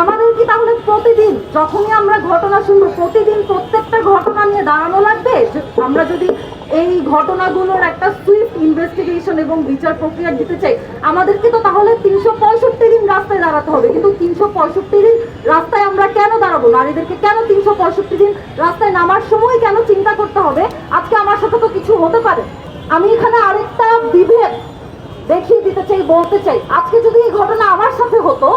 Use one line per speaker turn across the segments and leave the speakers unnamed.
আমাদের কি তাহলে প্রতিদিন, যখনই আমরা ঘটনা শুনব, প্রতিদিন প্রত্যেকটা ঘটনা নিয়ে দাঁড়ানো লাগবে? আমরা যদি এই ঘটনাগুলোর একটা সুইফট ইনভেস্টিগেশন এবং বিচার প্রক্রিয়া দিতে চাই, আমাদেরকে তো তাহলে তিনশো পঁয়ষট্টি দিন রাস্তায় দাঁড়াতে হবে। কিন্তু তিনশো পঁয়ষট্টি দিন রাস্তায় আমরা কেন দাঁড়াবো? নারীদেরকে কেন তিনশো পঁয়ষট্টি দিন রাস্তায় নামার সময় কেন চিন্তা করতে হবে? আজকে আমার সাথে তো কিছু হতে পারে। আমি এখানে আরেকটা বিভেদ দেখিয়ে দিতে চাই, বলতে চাই। আজকে যদি এই ঘটনা আমার সাথে হতো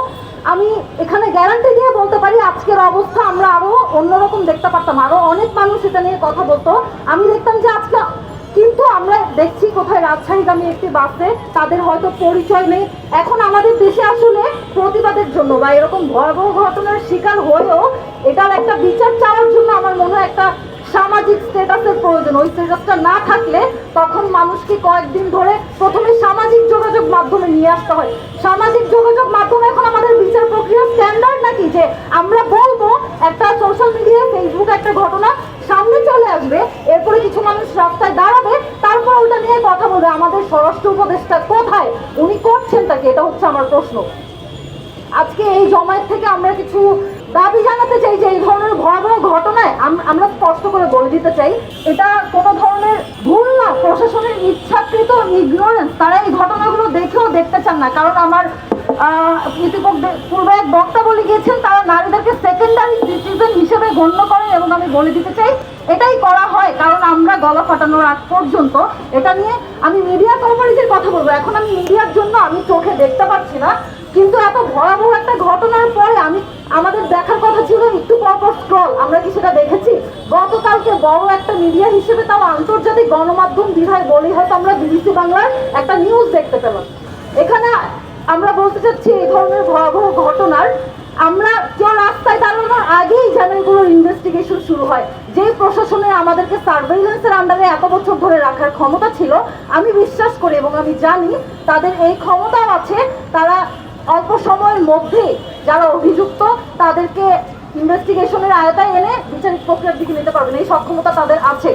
আমি এখানে গ্যারান্টি দিয়ে বলতে পারি, আজকের অবস্থা আমরা আরও অন্যরকম দেখতে পারতাম। আরও অনেক মানুষ এটা নিয়ে কথা বলতো। আমি দেখতাম যে আজকে কিন্তু আমরা দেখছি কোথায় রাজশাহীগামী একটি বাসে, তাদের হয়তো পরিচয় নেই। এখন আমাদের দেশে আসলে প্রতিবাদের জন্য বা এরকম ভয়াবহ ঘটনার শিকার হয়েও এটার একটা বিচার চাওয়ার জন্য আমার মনে হয় একটা সামাজিক স্ট্যাটাসের প্রয়োজন। ওই স্ট্যাটাসটা না থাকলে তখন মানুষকে কয়েকদিন ধরে প্রথমে সামাজিক যোগাযোগ মাধ্যমে নিয়ে আসতে হয়। সামাজিক যোগাযোগ মাধ্যমে এখন আমাদের বিচার প্রক্রিয়া স্ট্যান্ডার্ড নাকি যে আমরা বলব একটা সোশ্যাল মিডিয়ায় ফেসবুক একটা ঘটনা সামনে চলে আসবে এরপরে কিছু মানুষ রাস্তায় দাঁড়াবে তারপর ওটা নিয়ে কথা বলবে আমাদের স্বরাষ্ট্র উপদেষ্টা কোথায়? উনি করছেন তাকে এটা হচ্ছে আমার প্রশ্ন। আজকে এই জমায়েত থেকে আমরা কিছু দাবি জানাতে চাই যে এই ধরনের ভয়াবহ ঘটনায় আমরা স্পষ্ট করে বলে দিতে চাই, এটা কোনো ধরনের ভুল না। প্রশাসনের ইচ্ছাকৃত ইগনোরেন্স, তারা এই ঘটনাগুলো দেখেও দেখতে চান না। কারণ আমার ইতিপূর্বে পূর্বে এক বক্তা বলে গিয়েছেন, তারা নারীদেরকে সেকেন্ডারি সিটিজেন হিসেবে গণ্য করেন এবং আমি বলে দিতে চাই, এটাই করা হয়, কারণ আমরা গলা ফাটানোর আগ পর্যন্ত এটা নিয়ে আমি মিডিয়া কভারেজের কথা বলব। এখন আমি মিডিয়ার জন্য আমি চোখে দেখতে পাচ্ছি না, কিন্তু এত ভয়াবহ একটা ঘটনার পরে আমি, আমাদের দেখার কথা ছিল একটু পর পর স্ক্রল আমরা কি সেটা দেখেছি? গতকালকে বড় একটা মিডিয়া হিসেবে তাও আন্তর্জাতিক গণমাধ্যম বিধায় বলেই হয়তো আমরা বিবিসি বাংলার একটা নিউজ দেখতে পেলাম। এখানে আমরা বলতে চাচ্ছি এই ধরনের ভয়াবহ ঘটনার এগুলোর ইনভেস্টিগেশন শুরু হয়। যে প্রশাসনে আমাদেরকে সার্ভেইলেন্সের আন্ডারে এত বছর ধরে রাখার ক্ষমতা ছিল, আমি বিশ্বাস করি এবং আমি জানি তাদের এই ক্ষমতা আছে। তারা অল্প সময়ের মধ্যে যারা অভিযুক্ত, তাদেরকে ইনভেস্টিগেশনের আয়তায় এনে বিচারিক প্রক্রিয়ার দিকে নিতে পারবেন। এই সক্ষমতা তাদের আছে।